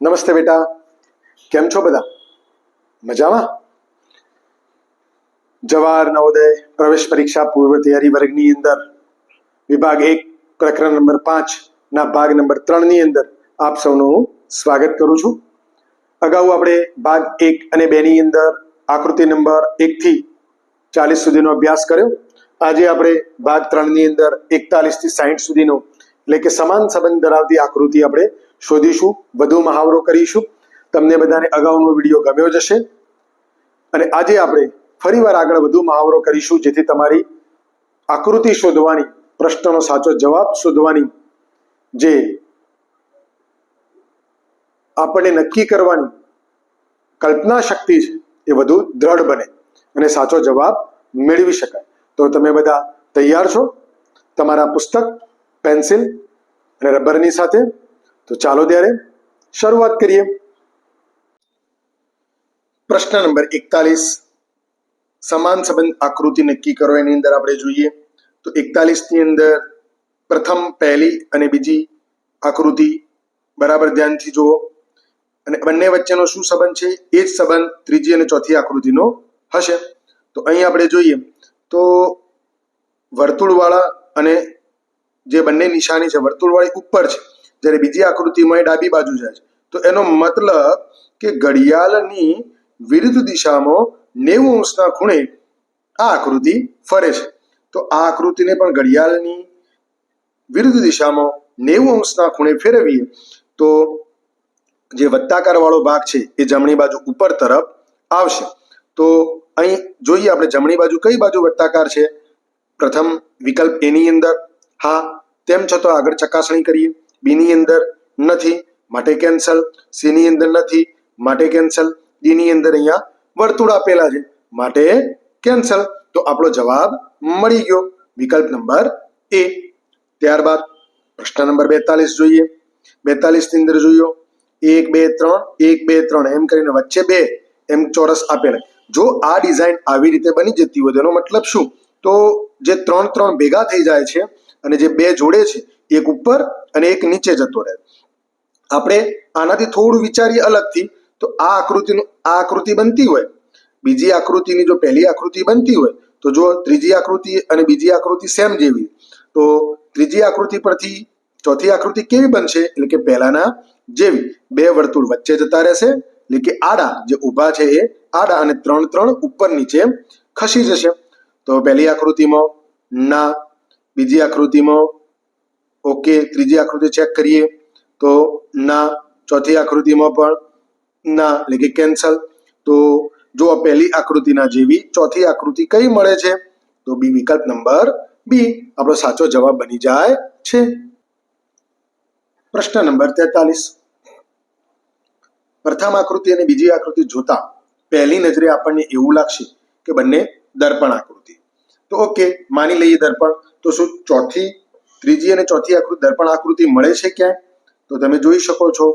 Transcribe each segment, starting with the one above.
નમસ્તે બેટા. કેમ છો બધા? મજામાં? જવાહર નવોદય, પ્રવેશ પરીક્ષા પૂર્વ તૈયારી વર્ગની અંદર વિભાગ એક, પ્રકરણ નંબર પાંચ ના ભાગ નંબર ત્રણની અંદર આપ સૌનું સ્વાગત કરું છું. અગાઉ આપણે ભાગ એક અને બે ની અંદર આકૃતિ નંબર એક થી ચાલીસ સુધીનો અભ્યાસ કર્યો. આજે આપણે ભાગ ત્રણની અંદર એકતાલીસથી સાહીઠ સુધીનો એટલે કે સમાન સંબંધ ધરાવતી આકૃતિ આપણે શોધીશું, વધુ મહાવરો કરીશું. તમને બધાને અગાઉનો વીડિયો ગમ્યો જશે અને આજે આપણે ફરીવાર આગળ વધુ મહાવરો કરીશું, જેથી તમારી આકૃતિ શોધવાની, પ્રશ્નનો સાચો જવાબ શોધવાની, જે આપણને નક્કી કરવાની કલ્પના શક્તિ છે, એ વધુ દ્રઢ બને અને સાચો જવાબ મેળવી શકાય. તો તમે બધા તૈયાર છો? તમારા પુસ્તક, પેન્સિલ અને રબરની સાથે તો ચાલો ત્યારે શરૂઆત કરીએ. પ્રશ્ન નંબર એકતાલીસ. સમાન સંબંધ આકૃતિ નક્કી કરો, એની અંદર આપણે જોઈએ. તો એકતાલીસની અંદર પ્રથમ, પહેલી અને બીજી આકૃતિ બરાબર ધ્યાનથી જુઓ. અને બંને વચ્ચેનો શું સંબંધ છે? એ જ સંબંધ ત્રીજી અને ચોથી આકૃતિનો હશે. તો અહીં આપણે જોઈએ. તો વર્તુળવાળા અને જે બંને નિશાની છે, વર્તુળવાળી ઉપર છે. જ્યારે બીજી આકૃતિમાં એ ડાબી બાજુ જાય છે. તો એનો મતલબ કે ઘડિયાળની વિરુદ્ધ દિશામાં નેવું અંશના ખૂણે આ આકૃતિ ફરે છે. તો આ આકૃતિને પણ ઘડિયાળની વિરુદ્ધ દિશામાં નેવું અંશના ખૂણે ફેરવીએ તો જે વત્તાકાર વાળો ભાગ છે એ જમણી બાજુ ઉપર તરફ આવશે. તો અહીં જોઈએ આપણે જમણી બાજુ કઈ બાજુ વત્તાકાર છે? પ્રથમ વિકલ્પ એની અંદર. હા, તેમ છતાં આગળ ચકાસણી કરીએ. બીની અંદર નથી, માટે કેન્સલ સીની અંદર નથી, માટે કેન્સલ ડીની અંદર અહીંયા વર્તુળ આપેલા છે, માટે કેન્સલ તો આપણો જવાબ મળી ગયો. વિકલ્પ નંબર એ. ત્યારબાદ પ્રશ્ન નંબર બેતાલીસ જોઈએ. બેતાલીસની અંદર જોયો. એક, બે, ત્રણ. એક, બે, ત્રણ. એમ કરીને વચ્ચે બે. એમ ચોરસ આપેલા. જો આ ડિઝાઇન આવી રીતે બની જતી હોય તો એનો મતલબ શું? તો જે ત્રણ ત્રણ ભેગા થઈ જાય છે અને જે બે જોડે છે, એક ઉપર અને એક નીચે જતો રહે. આપણે આનાથી થોડું વિચારીએ અલગથી, તો આ આકૃતિનું, આ આકૃતિ બનતી હોય. બીજી આકૃતિની જો પહેલી આકૃતિ બનતી હોય, તો જો ત્રીજી આકૃતિ અને બીજી આકૃતિ સેમ જેવી. તો ત્રીજી આકૃતિ પરથી ચોથી આકૃતિ કેવી બનશે? એટલે કે પહેલાના જેવી. બે વર્તુળ વચ્ચે જતા રહેશે, એટલે કે આડા જે ઊભા છે એ આડા અને ત્રણ ત્રણ ઉપર નીચે ખસી જશે. તો પહેલી આકૃતિમાં ના, બીજી આકૃતિમાં ઓકે, ત્રીજી આકૃતિ ચેક કરીએ તો ના, ચોથી આકૃતિમાં પણ ના, એટલે કે કેન્સલ તો જો પહેલી આકૃતિના જેવી ચોથી આકૃતિ કઈ મળે છે? તો બી વિકલ્પ નંબર બી. આપણો સાચો જવાબ બની જાય છે. પ્રશ્ન નંબર તેતાલીસ. પ્રથમ આકૃતિ અને બીજી આકૃતિ જોતા પહેલી નજરે આપણને એવું લાગશે કે બંને દર્પણ આકૃતિ. તો ઓકે, માની લઈએ દર્પણ. તો શું ચોથી ત્રીજી અને ચોથી આકૃતિ દર્પણ આકૃતિ મળે છે ક્યાંય? તો તમે જોઈ શકો છો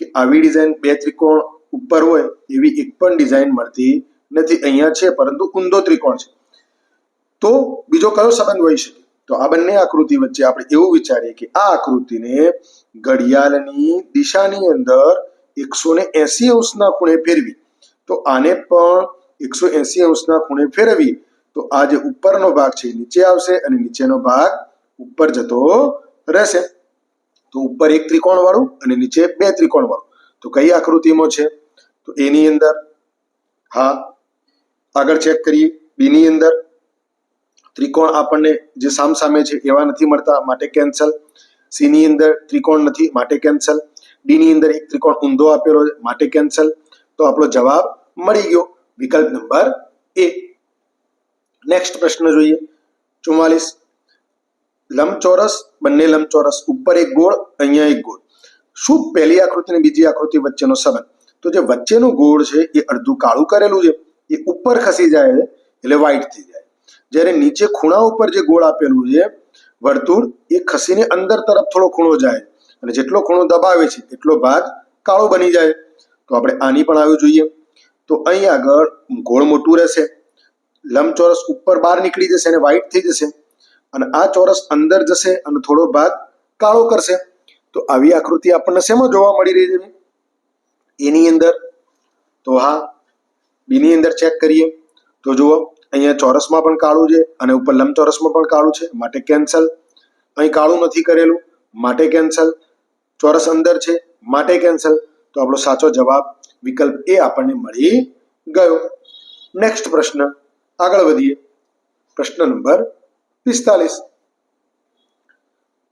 કે આવી ડિઝાઇન બે ત્રિકોણ ઉપર હોય એવી એક પણ ડિઝાઇન મળતી નથી. અહીંયા છે, પરંતુ ઊંધો ત્રિકોણ છે. તો બીજો કયો સંબંધ હોઈ શકે? તો આ બંને આકૃતિ વચ્ચે આપણે એવું વિચારીએ કે આ આકૃતિને ઘડિયાળની દિશાની અંદર એકસો ને એસી અંશના ખૂણે ફેરવી. તો આને પણ એકસો એસી અંશના ખૂણે ફેરવી. તો આ જે ઉપરનો ભાગ છે નીચે આવશે અને નીચેનો ભાગ ઉપર જતો રહેશે. તો ઉપર એક ત્રિકોણ વાળું અને નીચે બે ત્રિકોણ વાળું તો કઈ આકૃતિમાં છે? તો એની અંદર, હા, આગળ ચેક કરીએ. બીની અંદર, ત્રિકોણ આપણને જે સામસામે છે એવા નથી મળતા, માટે કેન્સલ સી ની અંદર ત્રિકોણ નથી, માટે કેન્સલ ડી ની અંદર એક ત્રિકોણ ઊંધો આપેલો છે, માટે કેન્સલ તો આપણો જવાબ મળી ગયો. વિકલ્પ નંબર એ. નેક્સ્ટ પ્રશ્ન જોઈએ. ચુમ્માલીસ. લંબચોરસ, બંને લંબચોરસ ઉપર એક ગોળ, અહીંયા એક ગોળ. શું પહેલી આકૃતિ અને બીજી આકૃતિ વચ્ચેનો સંબંધ? તો જે વચ્ચેનું ગોળ છે, એ અડધું કાળું કરેલું છે, એ ઉપર ખસી જાય છે, એટલે વ્હાઈટ થઈ જાય. જ્યારે નીચે ખૂણા ઉપર જે ગોળ આપેલું છે, વર્તુળ, એ ખસીને અંદર તરફ થોડો ખૂણો જાય અને જેટલો ખૂણો દબાવે છે, એટલો ભાગ કાળો બની જાય તો આપણે આની પણ આવ્યું જોઈએ. તો અહીં આગળ ગોળ મોટું રહેશે, લંબચોરસ ઉપર બહાર નીકળી જશે અને વ્હાઈટ થઈ જશે. અને આ ચોરસ અંદર જશે અને થોડો ભાગ કાળો કરશે. તો આવી આકૃતિ આપણને શેમાં જોવા મળી રહી છે? એની અંદર. તો હા, બીની અંદર ચેક કરીએ. તો જુઓ, અહીંયા ચોરસમાં પણ કાળું છે અને ઉપર લંબચોરસમાં પણ કાળું છે. માટે કેન્સલ અહીં કાળું નથી કરેલું. માટે કેન્સલ ચોરસ અંદર છે. માટે કેન્સલ તો આપણો સાચો જવાબ, વિકલ્પ એ આપણને મળી ગયો. નેક્સ્ટ પ્રશ્ન. આગળ વધીએ. પ્રશ્ન નંબર પિસ્તાલીસ.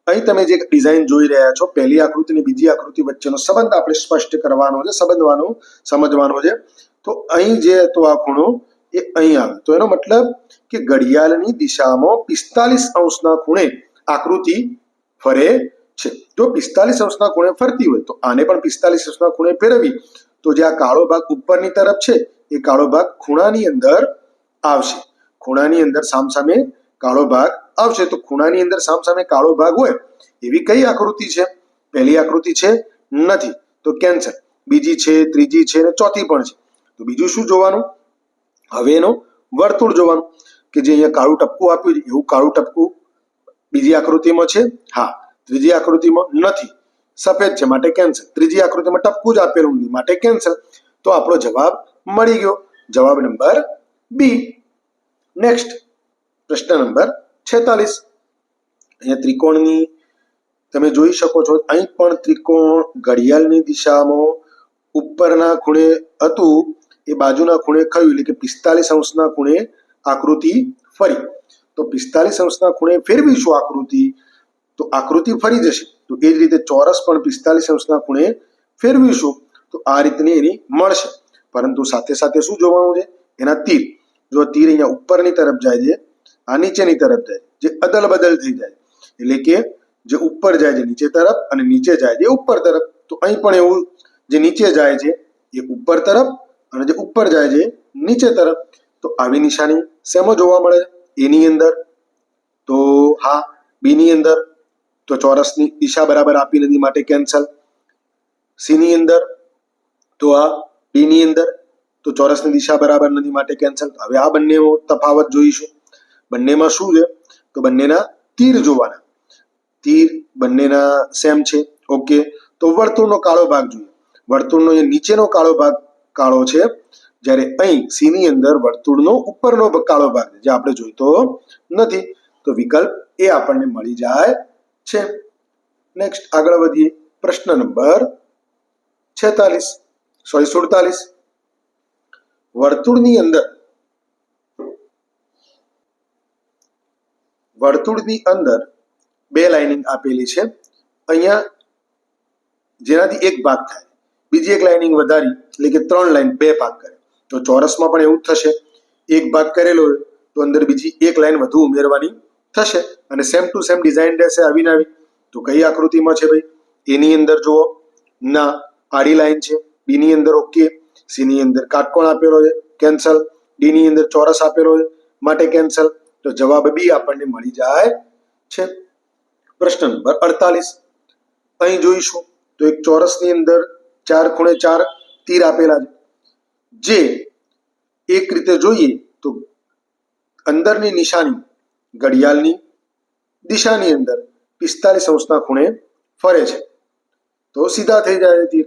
અહીં તમે જે ડિઝાઇન જોઈ રહ્યા છો, પહેલી આકૃતિ અને બીજી આકૃતિ વચ્ચેનો સંબંધ આપણે સ્પષ્ટ કરવાનો છે, સંબંધવાનો, સમજવાનો છે. તો અહીં જે હતો આ ખૂણો, એ અહીં આવે. તો એનો મતલબ કે ઘડિયાળની દિશામાં પિસ્તાલીસ અંશના ખૂણે આકૃતિ ફરે છે. જો પિસ્તાલીસ અંશના ખૂણે ફરતી હોય, તો આને પણ પિસ્તાલીસ અંશના ખૂણે ફેરવી તો જે આ કાળો ભાગ ઉપરની તરફ છે, એ કાળો ભાગ ખૂણાની અંદર આવશે. ખૂણાની અંદર સામસામે કાળો ભાગ આવશે તો ખૂણાની અંદર સામસામે કાળો ભાગ હોય એવી કઈ આકૃતિ છે? પહેલી આકૃતિ છે? નથી. તો કેન્સર. બીજી છે, ત્રીજી છે અને ચોથી પણ છે. તો બીજું શું જોવાનું? હવે એનું વર્તુળ જોવાનું કે જે અહીંયા કાળું ટપકું આપ્યું છે, એવું કાળું ટપકું બીજી આકૃતિમાં છે? હા. ત્રીજી આકૃતિમાં નથી. સફેદ છે, માટે કેન્સર. ત્રીજી આકૃતિમાં ટપકું જ આપેલું નથી, માટે કેન્સર. તો આપણો જવાબ મળી ગયો. જવાબ નંબર બી. નેક્સ્ટ. પ્રશ્ન નંબર છેતાલીસ. અહીંયા ત્રિકોણની તમે જોઈ શકો છો, અહીં પણ ત્રિકોણ ઘડિયાળની દિશામાં ઉપરના ખૂણે હતું, એ બાજુના ખૂણે ખયું, એટલે કે પિસ્તાલીસ અંશના ખૂણે આકૃતિ ફરી. તો પિસ્તાલીસ અંશના ખૂણે ફેરવીશું આકૃતિ? તો આકૃતિ ફરી જશે. તો એ જ રીતે ચોરસ પણ પિસ્તાલીસ અંશના ખૂણે ફેરવીશું. તો આ રીતની એની મળશે. પરંતુ સાથે સાથે શું જોવાનું છે? એના તીર. જો તીર અહીંયા ઉપરની તરફ જાય છે આ નીચેની તરફ જાય, જે અદલ બદલ થઈ જાય. એટલે કે જે ઉપર જાય છે નીચે તરફ અને નીચે જાય છે ઉપર તરફ, તો અહીં પણ એવું જે નીચે જાય છે, એ ઉપર તરફ અને જે ઉપર જાય છે, નીચે તરફ. તો આવી નિશાની શેમાં જોવા મળે? એની અંદર. તો હા, બીની અંદર. તો ચોરસની દિશા બરાબર આપી નથી માટે કેન્સલ સીની અંદર. તો આ ડીની અંદર. તો ચોરસની દિશા બરાબર નથી માટે કેન્સલ હવે આ બંને તફાવત જોઈશું. બંનેમાં શું છે? તો બંનેના તીર જોવાના. તીર બંનેના સેમ છે? ઓકે. તો વર્તુળનો કાળો ભાગ જોઈએ. વર્તુળનો એ નીચેનો કાળો ભાગ, કાળો છે, જ્યારે અહીં સીની અંદર વર્તુળનો ઉપરનો કાળો ભાગ છે, જે આપણે જોઈતો નથી. તો વિકલ્પ એ આપણને મળી જાય છે. નેક્સ્ટ આગળ વધીએ. પ્રશ્ન નંબર છેતાલીસ. સોરી સુડતાલીસ. વર્તુળની અંદર વર્તુળની અંદર બે લાઇનિંગ આપેલી છે. અહીંયા જેનાથી એક ભાગ થાય. બીજી એક લાઇનિંગ વધારી, એટલે કે ત્રણ લાઇન બે ભાગ કરે. તો ચોરસમાં પણ એવું થશે. એક ભાગ કરેલો હોય, તો અંદર બીજી એક લાઇન વધુ ઉમેરવાની થશે. અને સેમ ટુ સેમ ડિઝાઇન રહેશે આવીને આવી. તો કઈ આકૃતિમાં છે ભાઈ? એની અંદર જુઓ. ના, આડી લાઈન છે. બીની અંદર ઓકે સીની અંદર કાટકોણ આપેલો છે. કેન્સલ ડીની અંદર ચોરસ આપેલો છે. માટે કેન્સલ તો જવાબ બી આપણને મળી જાય છે પ્રશ્ન નંબર અડતાલીસ અહીં જોઈશું તો એક ચોરસની અંદર ચાર ખૂણે ચાર તીર આપેલા છે જે એક રીતે જોઈએ તો અંદરની નિશાની ઘડિયાળની દિશાની અંદર પિસ્તાલીસ અંશના ખૂણે ફરે છે। તો સીધા થઈ જાય તીર।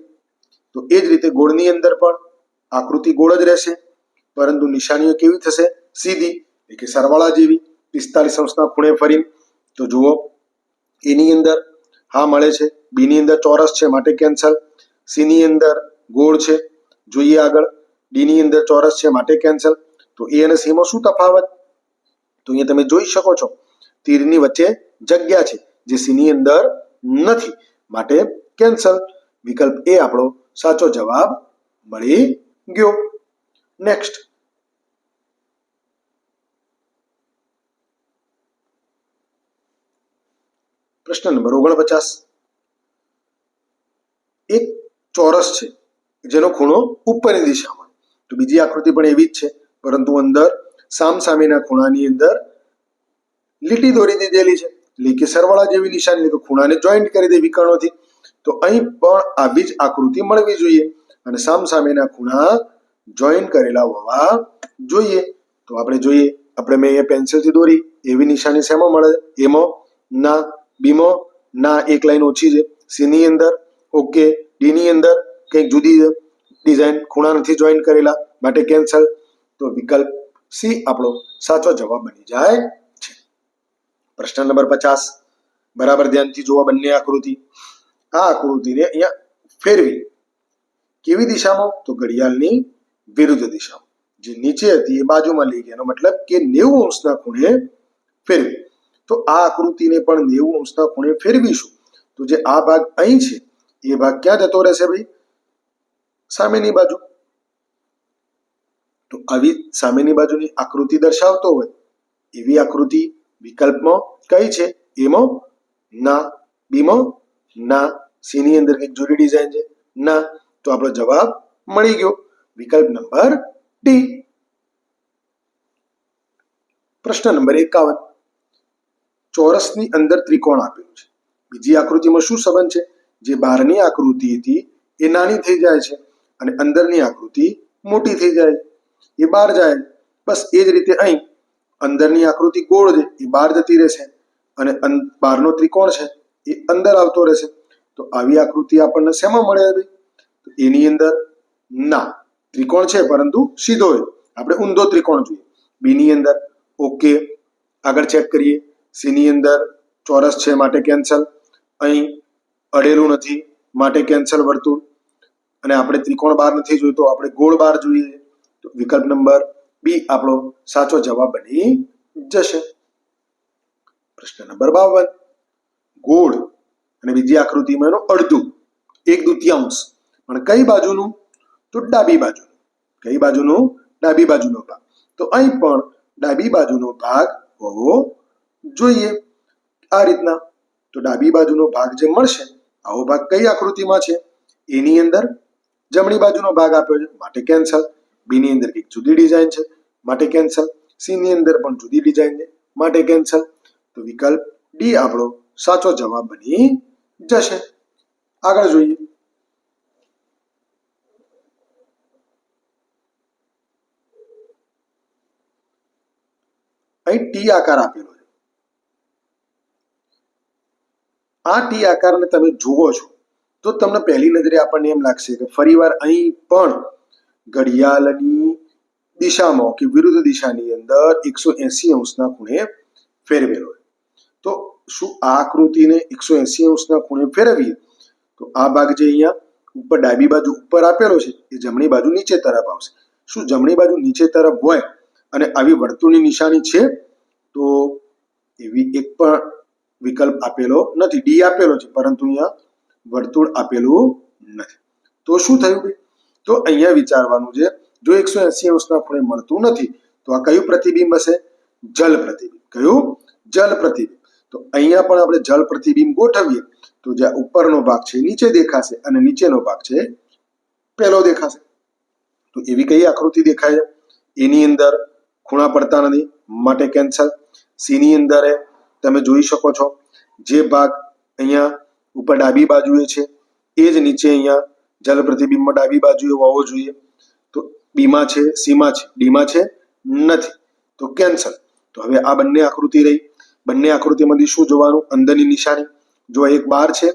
તો એ જ રીતે ગોળની અંદર પણ આકૃતિ ગોળ જ રહેશે, પરંતુ નિશાનીઓ કેવી થશે? સીધી એટલે કે સરવાળા જેવી પિસ્તાલીસ અંશના ખૂણે ફરી તો જુઓ, એની અંદર હા મળે છે, બીની અંદર ચોરસ છે, માટે કેન્સલ સીની અંદર ગોળ છે, જોઈએ આગળ. ડીની અંદર ચોરસ છે, માટે કેન્સલ તો એ અને સીમાં શું તફાવત? તો અહીંયા તમે જોઈ શકો છો, તીરની વચ્ચે જગ્યા છે, જે સીની અંદર નથી, માટે કેન્સલ વિકલ્પ એ આપણો સાચો જવાબ મળી ગયો. નેક્સ્ટ પ્રશ્ન નંબર ઓગણપચાસ. એક ચોરસ છે, જેનો ખૂણો ઉપરની દિશામાં. તો બીજી આકૃતિ પણ એવી જ છે, પરંતુ અંદર સામસામેના ખૂણાની અંદર લીટી દોરી દીધેલી છે. એટલે કે સરવાળા જેવી નિશાની તો ખૂણાને જોઈન્ટ કરી દે વિકર્ણોથી. તો અહીં પણ આવી જ આકૃતિ મળવી જોઈએ અને સામસામેના ખૂણા જોઈન કરેલા હોવા જોઈએ. તો આપણે જોઈએ, આપણે મેં અહીંયા પેન્સિલથી દોરી, એવી નિશાની શેમાં મળે? એમાં ના. બીમાં ના એક લાઈન ઓછી છે. સી ની અંદર ઓકે ડી ની અંદર કંઈક જુદી ડિઝાઇન ખૂણા નથી જોઈન કરેલા, માટે કેન્સલ તો વિકલ્પ સી આપણો સાચો જવાબ બની જાય છે. પ્રશ્ન નંબર પચાસ. બરાબર ધ્યાનથી જોવા બંને આકૃતિ. આ આકૃતિને અહીંયા ફેરવી. કેવી દિશામાં? તો ઘડિયાળની વિરુદ્ધ દિશામાં. જે નીચે હતી એ બાજુમાં લઈ ગયા. મતલબ કે નેવું અંશના ખૂણે ફેરવી. તો આ આકૃતિને પણ નેવું અંશના ખૂણે ફેરવીશું. તો જે આ ભાગ અહીં છે, એ ભાગ ક્યાં જતો રહેશે ભાઈ? સામેની બાજુ. તો આવી સામેની બાજુની આકૃતિ દર્શાવતો હોય, એવી આકૃતિ વિકલ્પમાં કઈ છે? એમાં ના, બીમાં ના સી ની અંદર કંઈક જુદી ડિઝાઇન છે, ના. તો આપણો જવાબ મળી ગયો. વિકલ્પ નંબર ડી. પ્રશ્ન નંબર એકાવન. ચોરસની અંદર ત્રિકોણ આપેલું છે. બીજી આકૃતિમાં શું સંબંધ છે? જે બહારની આકૃતિ હતી, એ નાની થઈ જાય છે અને અંદરની આકૃતિ મોટી થઈ જાય એ બહાર જાય. બસ એ જ રીતે અહીં અંદરની આકૃતિ ગોળ છે, એ બહાર જતી રહેશે અને બહારનો ત્રિકોણ છે, એ અંદર આવતો રહેશે. તો આવી આકૃતિ આપણને શેમાં મળે હતી તો એની અંદર ના, ત્રિકોણ છે પરંતુ સીધો આપણે ઊંધો ત્રિકોણ જોઈએ. બીની અંદર ઓકે, આગળ ચેક કરીએ. સીની અંદર ચોરસ છે માટે કેન્સલ અહીં અડેલું નથી, માટે કેન્સલ વર્તુળ. અને આપણે ત્રિકોણ બાર નથી જોઈતો આપણે ગોળ બાર જોઈએ. તો વિકલ્પ નંબર બી આપણો સાચો જવાબ બની જશે. પ્રશ્ન નંબર બાવન. ગોળ અને બીજી આકૃતિમાં એનું અડધું, એક દુત્યાંશ પણ કઈ બાજુનું? તો ડાબી બાજુનું. કઈ બાજુનું? ડાબી બાજુનો ભાગ. તો અહીં પણ ડાબી બાજુનો ભાગ હોવો જોઈએ આ રીતના. તો ડાબી બાજુનો ભાગ જે મળશે, આવો ભાગ કઈ આકૃતિમાં છે? એની અંદર જમણી બાજુનો ભાગ આપ્યો છે, માટે કેન્સલ બી ની અંદર કંઈક જુદી ડિઝાઇન છે, માટે કેન્સલ સી ની અંદર પણ જુદી ડિઝાઇન છે, માટે કેન્સલ તો વિકલ્પ ડી આપણો સાચો જવાબ બની જશે. આગળ જોઈએ. અહીં ટી આકાર આપેલો છે આ ટી આકારને તમે જુઓ છો, તો તમને પહેલી નજરે આપણને એમ લાગશે કે ફરીવાર અહીં પણ ઘડિયાળની દિશામાં કે વિરુદ્ધ દિશાની અંદર એકસો એસી અંશના ખૂણે ફેરવેલો તો શું આ આકૃતિને એકસો એસી અંશના ખૂણે ફેરવીએ? તો આ ભાગ જે અહીંયા ઉપર ડાબી બાજુ ઉપર આપેલો છે, એ જમણી બાજુ નીચે તરફ આવશે. શું જમણી બાજુ નીચે તરફ હોય અને આવી વર્તુળની નિશાની છે? તો એવી એક પણ વિકલ્પ આપેલો નથી. ડી આપેલો છે, પરંતુ અહીંયા વર્તુળ આપેલું નથી. તો શું થયું ભાઈ? તો અહીંયા વિચારવાનું છે, જો એકસો એસી અંશના ખૂણે મળતું નથી, તો આ કયું પ્રતિબિંબ હશે? જલ પ્રતિબિંબ. કયું? જલ પ્રતિબિંબ. તો અહીંયા પણ આપણે જલ પ્રતિબિંબ ગોઠવીએ, તો જે ઉપરનો ભાગ છે નીચે દેખાશે અને નીચેનો ભાગ છે પહેલો દેખાશે. તો એવી કઈ આકૃતિ દેખાય એની અંદર ખૂણા પડતા નથી, માટે કેન્સલ. સીની અંદર તમે જોઈ શકો છો. જે ભાગ અહીંયા ઉપર ડાબી બાજુએ છે, એ જ નીચે અહીંયા જલ પ્રતિબિંબમાં ડાબી બાજુએ હોવો જોઈએ. તો બીમાં છે સીમાં છે ડીમાં છે, નથી. તો કેન્સલ. તો હવે આ બંને આકૃતિ રહી. બંને આકૃતિમાંથી શું જોવાનું? અંદરની નિશાની. જો એક બહાર છે,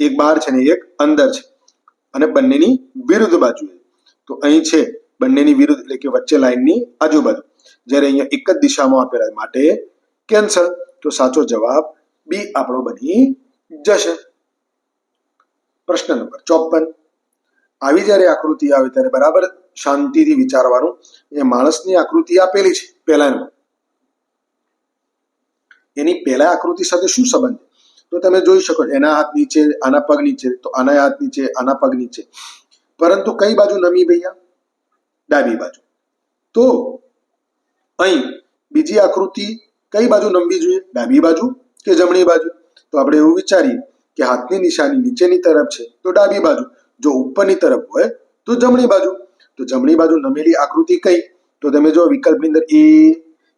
એક બહાર છે ને એક અંદર છે. અને બંનેની વિરુદ્ધ બાજુએ. તો અહીં છે, બંનેની વિરુદ્ધ એટલે કે વચ્ચે લાઈનની આજુબાજુ. જ્યારે અહીંયા એક જ દિશામાં આપેલા માટે કેન્સલ? તો સાચો જવાબ બી આપણો બની જશે. પ્રશ્ન નંબર ચોપન. આવી જ્યારે આકૃતિ આવે ત્યારે બરાબર શાંતિથી વિચારવાનું એ માણસની આકૃતિ આપેલી છે પહેલાનું એની પહેલા આકૃતિ સાથે શું સંબંધ? તો તમે જોઈ શકો એના હાથ નીચે, આના પગ નીચે, તો આના હાથ નીચે, આના પગ નીચે. પરંતુ કઈ બાજુ નમી ભૈયા? ડાબી બાજુ. તો અહીં બીજી આકૃતિ કઈ બાજુ નમવી જોઈએ? ડાબી બાજુ કે જમણી બાજુ? તો આપણે એવું વિચારીએ કે હાથની નિશાની નીચેની તરફ છે, તો ડાબી બાજુ. જો ઉપરની તરફ હોય, તો જમણી બાજુ. તો જમણી બાજુ નમેલી આકૃતિ કઈ? તો તમે જો વિકલ્પની અંદર એ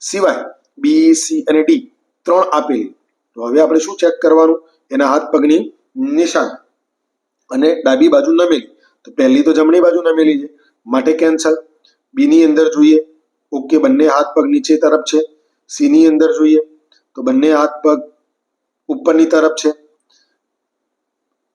સિવાય, બી, સી અને ડી ત્રણ આપેલી. તો હવે આપણે શું ચેક કરવાનું? એના હાથ પગની નિશાન. અને ડાબી બાજુ નમેલી. તો પહેલી તો જમણી બાજુ નમેલી છે. માટે કેન્સલ બી ની અંદર જોઈએ. ઓકે, બંને હાથ પગ નીચે તરફ છે. સી ની અંદર જોઈએ તો બંને હાથ પગ ઉપરની તરફ છે.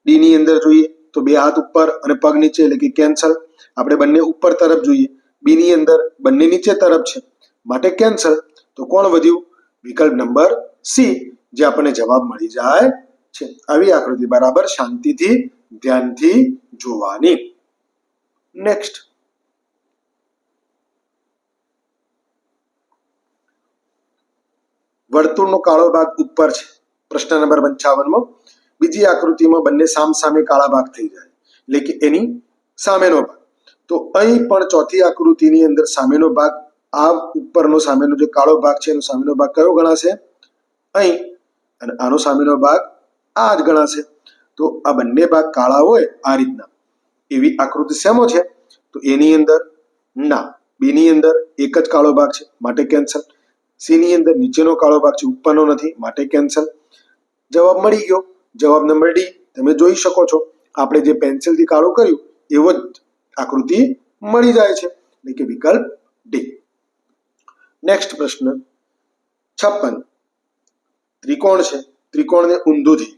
ડીની અંદર જોઈએ તો બે હાથ ઉપર અને પગ નીચે એટલે કે કેન્સલ. આપણે બંને ઉપર તરફ જોઈએ. બી ની અંદર બંને નીચે તરફ છે. માટે કેન્સલ. તો કોણ વધ્યું? વિકલ્પ નંબર સી, જે આપણને જવાબ મળી જાય છે. આવી આકૃતિ બરાબર શાંતિથી ધ્યાનથી જોવાની. નેક્સ્ટ. વર્તુળનો કાળો ભાગ ઉપર છે. પ્રશ્ન નંબર પંચાવનમાં, બીજી આકૃતિમાં બંને સામ સામે કાળા ભાગ થઈ જાય. એટલે કે એની સામેનો ભાગ. તો અહીં પણ ચોથી આકૃતિની અંદર સામેનો ભાગ, આ ઉપરનો સામેનો જે કાળો ભાગ છે, એનો સામેનો ભાગ કયો ગણાશે? અહીં. અને આનો સામેનો ભાગ આ જ ગણાશે. તો આ બંને ભાગ કાળા હોય આ રીતના. એવી આકૃતિ શેમો છે? તો એની અંદર ના. બેની અંદર એક જ કાળો ભાગ છે. માટે કેન્સલ. સી ની અંદર નીચેનો કાળો ભાગ છે, ઉપરનો નથી, માટે કેન્સલ જવાબ મળી ગયો. જવાબ નંબર ડી, તમે જોઈ શકો છો. આપણે જે પેન્સિલથી કાળું કર્યું, એવો જ આકૃતિ મળી જાય છે. એટલે કે વિકલ્પ ડી નેક્સ્ટ પ્રશ્ન. છપ્પન. ત્રિકોણ છે. ત્રિકોણને ઊંધું થયું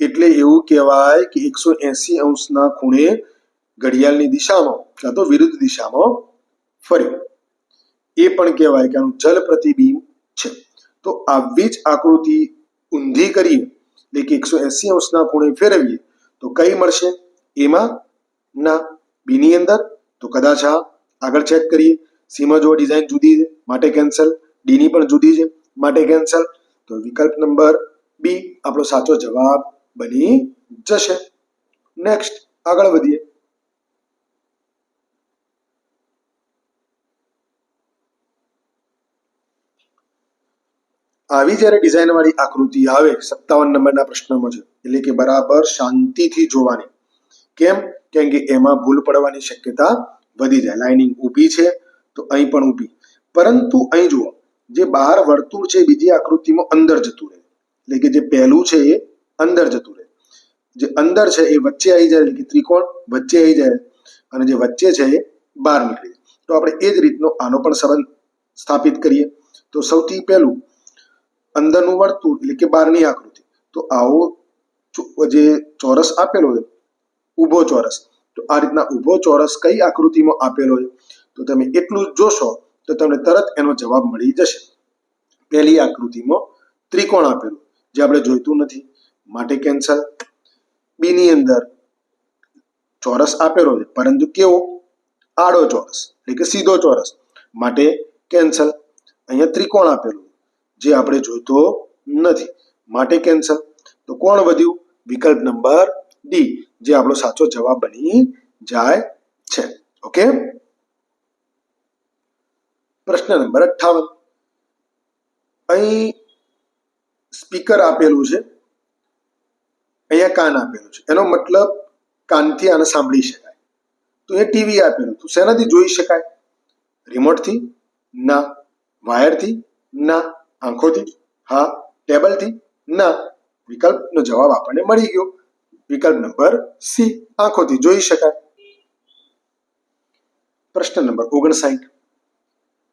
એટલે એવું કહેવાય કે એકસો એસી અંશના ખૂણે ઘડિયાળની દિશામાં, કાં તો વિરુદ્ધ દિશામાં ફર્યું. એ પણ કહેવાય કે આનું જલ પ્રતિબિંબ છે. તો આવી જ આકૃતિ ઊંધી કરીએ એટલે કે એકસો એસી અંશના ખૂણે ફેરવીએ, તો કઈ મળશે? એમાં ના, બીની અંદર, તો કદાચ આ આગળ ચેક કરીએ. સીમાં જો ડિઝાઇન જુદી છે, માટે કેન્સલ ડીની પણ જુદી છે, માટે કેન્સલ તો વિકલ્પ નંબર બી આપણો સાચો જવાબ બની જશે. નેક્સ્ટ આગળ વધીએ. આવી જ્યારે ડિઝાઇન વાળી આકૃતિ આવે, સત્તાવન નંબરના પ્રશ્નમાં છે એટલે કે બરાબર શાંતિથી જોવાની. કેમ? કેમ કે એમાં ભૂલ પડવાની શક્યતા વધી જાય. લાઇનિંગ ઊભી છે, તો અહીં પણ ઊભી. પરંતુ અહીં જુઓ, જે બહાર વર્તુળ છે બીજી આકૃતિમાં અંદર જતું રહે. એટલે કે જે પહેલું છે એ અંદર જતું રહે. જે અંદર છે એ વચ્ચે આવી જાય, એટલે કે ત્રિકોણ વચ્ચે આવી જાય, અને જે વચ્ચે છે એ બહાર નીકળી. જાય તો આપણે એ જ રીતનો આનો પણ સંબંધ સ્થાપિત કરીએ. તો સૌથી પહેલું અંદરનું વર્તુળ એટલે કે બહારની આકૃતિ. તો આવો જે ચોરસ આપેલો છે ઊભો ચોરસ. તો આ રીતના ઊભો ચોરસ કઈ આકૃતિમાં આપેલો છે તો તમે એટલું જોશો, તો તમને તરત એનો જવાબ મળી જશે. પહેલી આકૃતિમાં ત્રિકોણ આપેલું, જે આપણે જોઈતું નથી. માટે કેન્સલ. બીની અંદર ચોરસ આપેલો છે, પરંતુ કેવો? આડો ચોરસ, એટલે કે સીધો ચોરસ. માટે કેન્સલ. અહીંયા ત્રિકોણ આપેલું. જે આપણે જોઈતો નથી. માટે કેન્સલ. તો કોણ વધ્યું? વિકલ્પ નંબર ડી, જે આપણો સાચો જવાબ બની જાય છે. ઓકે? પ્રશ્ન નંબર અઠ્ઠાવન. અહીં સ્પીકર આપેલું છે. અહીંયા કાન આપેલું છે. એનો મતલબ કાનથી આને સાંભળી શકાય. તો એ ટીવી આપેલું. તો શેનાથી જોઈ શકાય? રિમોટથી? ના. વાયરથી? ના. આંખોથી, હા, ટેબલથી, ના, વિકલ્પનો જવાબ આપણને મળી ગયો. વિકલ્પ નંબર સી, આંખોથી જોઈ શકાય. પ્રશ્ન નંબર ઓગણસાઠ.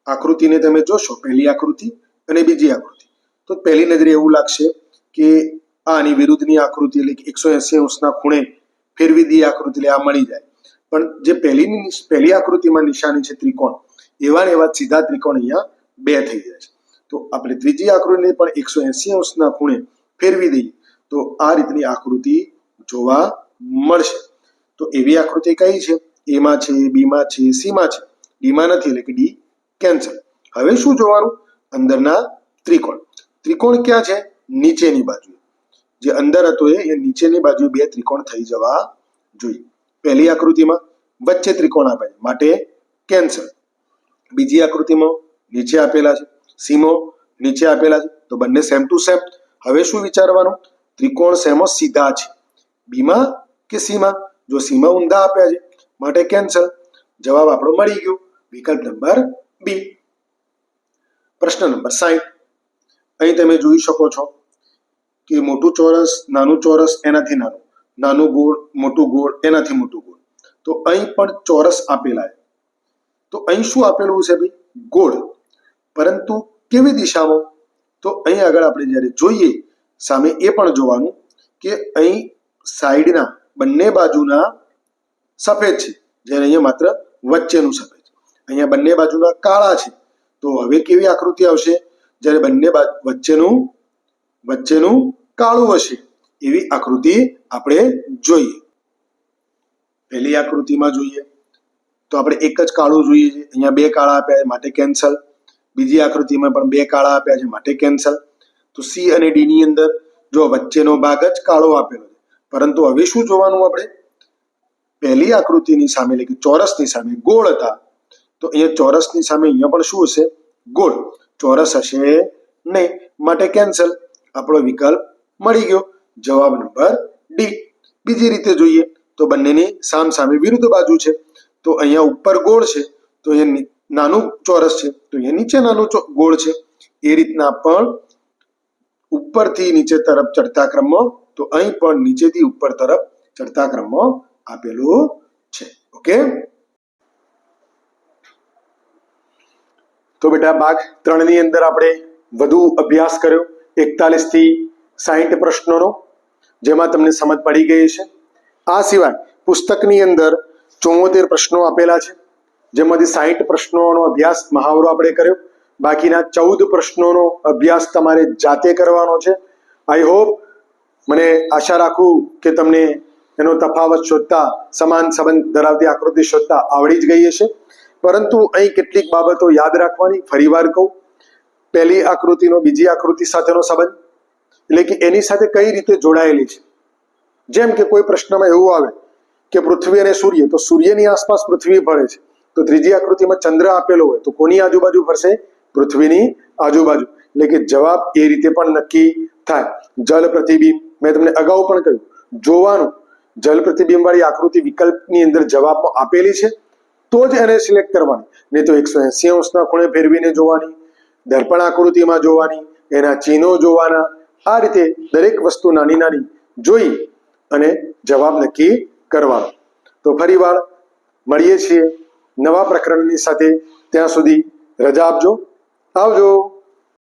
આકૃતિને તમે જોશો, પહેલી આકૃતિ અને બીજી આકૃતિ. તો પહેલી નજરે એવું લાગશે કે આની વિરુદ્ધની આકૃતિ, એટલે કે એકસો એસી અંશના ખૂણે ફેરવી દી આકૃતિ, એટલે આ મળી જાય. પણ જે પહેલીની પહેલી આકૃતિમાં નિશાની છે ત્રિકોણ, એવા ને એવા સીધા ત્રિકોણ અહીંયા બે થઈ જાય છે. તો આપણે ત્રીજી આકૃતિને પણ એકસો એસી અંશના ખૂણે ફેરવી દઈએ. તો આ રીતની આકૃતિ જોવા મળશે. તો એવી આકૃતિ કઈ છે? એમાં છે બીમાં છે સીમાં છે. ડીમાં નથી, એટલે કે ડી કેન્સલ હવે શું જોવાનું? અંદરના ત્રિકોણ. ત્રિકોણ ક્યાં છે? નીચેની બાજુ જે અંદર હતો એ નીચેની બાજુ બે ત્રિકોણ થઈ જવા જોઈએ. પહેલી આકૃતિમાં વચ્ચે ત્રિકોણ આપે છે, માટે કેન્સલ બીજી આકૃતિમાં નીચે આપેલા છે સીમો નીચે આપેલા છે. તો બંને સેમ ટુ સેમ હવે શું વિચારવાનું? ત્રિકોણ સેમો સીધા છે. બીમાં કે સીમાં? જો સીમાં ઊંધા આપ્યા છે, માટે કેન્સલ જવાબ આપણો મળી ગયો. વિકલ્પ નંબર બી પ્રશ્ન નંબર સાઠ અહીં તમે જોઈ શકો છો કે મોટું ચોરસ, નાનું ચોરસ, એનાથી નાનું. નાનું ગોળ, મોટું ગોળ, એનાથી મોટું ગોળ. તો અહીં પણ ચોરસ આપેલા છે. તો અહીં શું આપેલું છે ભાઈ? ગોળ. પરંતુ કેવી દિશામાં? તો અહીં આગળ આપણે જ્યારે જોઈએ, સામે એ પણ જોવાનું કે અહીં સાઈડના બંને બાજુના સફેદ છે, જ્યારે અહીંયા માત્ર વચ્ચેનું સફેદ અહીંયા બંને બાજુના કાળા છે. તો હવે કેવી આકૃતિ આવશે? જ્યારે બંને વચ્ચેનું વચ્ચેનું કાળું હશે, એવી આકૃતિ આપણે જોઈએ. પહેલી આકૃતિમાં જોઈએ. તો આપણે એક જ કાળું જોઈએ છે. અહીંયા બે કાળા આપ્યા માટે કેન્સલ. બીજી આકૃતિમાં પણ બે કાળા આપ્યા છે, માટે કેન્સલ તો સી અને ડી ની અંદર જો વચ્ચેનો ભાગ જ કાળો આપેલો છે. પરંતુ હવે શું જોવાનું આપણે? પહેલી આકૃતિની સામે, એટલે કે ચોરસની સામે ગોળ હતા. તો અહીંયા ચોરસની સામે અહીંયા પણ શું હશે? ગોળ. ચોરસ હશે નહીં. માટે કેન્સલ આપણો વિકલ્પ મળી ગયો. જવાબ નંબર ડી બીજી રીતે જોઈએ તો બંનેની સામ સામે વિરુદ્ધ બાજુ છે. તો અહીંયા ઉપર ગોળ છે. તો અહીંયા નાનું ચોરસ છે. તો અહીંયા નીચે નાનું ગોળ છે. એ રીતના પણ ઉપરથી નીચે તરફ ચડતા ક્રમમાં તો અહીં પણ નીચેથી ઉપર તરફ ચડતા ક્રમમાં આપેલું છે. ઓકે? તો બેટા, ભાગ ત્રણની અંદર આપણે વધુ અભ્યાસ કર્યો. એકતાલીસથી સાહીઠ પ્રશ્નોનો, જેમાં તમને સમજ પડી ગઈ છે આ સિવાય પુસ્તકની અંદર ચોમોતેર પ્રશ્નો આપેલા છે. જેમાંથી સાહીઠ પ્રશ્નોનો અભ્યાસ મહાવરો આપણે કર્યો. બાકીના ચૌદ પ્રશ્નોનો અભ્યાસ તમારે જાતે કરવાનો છે. આઈ હોપ મને આશા રાખું કે તમને એનો તફાવત શોધતા, સમાન સંબંધ ધરાવતી આકૃતિ શોધતા આવડી જ ગઈ હશે. પરંતુ અહીં કેટલીક બાબતો યાદ રાખવાની ફરીવાર કહું. પહેલી આકૃતિનો, બીજી આકૃતિ સાથેનો સંબંધ, એટલે કે એની સાથે કઈ રીતે જોડાયેલી છે. જેમ કે કોઈ પ્રશ્નમાં એવું આવે કે પૃથ્વી અને સૂર્ય, તો સૂર્યની આસપાસ પૃથ્વી ફરે છે. તો ત્રીજી આકૃતિમાં ચંદ્ર આપેલો હોય તો કોની આજુબાજુ ફરશે? પૃથ્વીની આજુબાજુ. એટલે કે જવાબ એ રીતે પણ નક્કી થાય. જલ પ્રતિબિંબ. મેં તમને અગાઉ પણ કહ્યું, જોવાનું. જલ પ્રતિબિંબ વાળી આકૃતિ વિકલ્પની અંદર જવાબમાં આપેલી છે, તો જ એને સિલેક્ટ કરવાની. નહીં તો એકસો એસી અંશના ખૂણે ફેરવીને જોવાની, દર્પણ આકૃતિમાં જોવાની, એના ચિહ્નો જોવાના. આ રીતે દરેક વસ્તુ નાની નાની જોઈ અને જવાબ નક્કી કરવાનો. તો ફરી વાર મળીએ છીએ. નવા પ્રકરણની સાથે ત્યાં સુધી રજા આપજો. આવજો.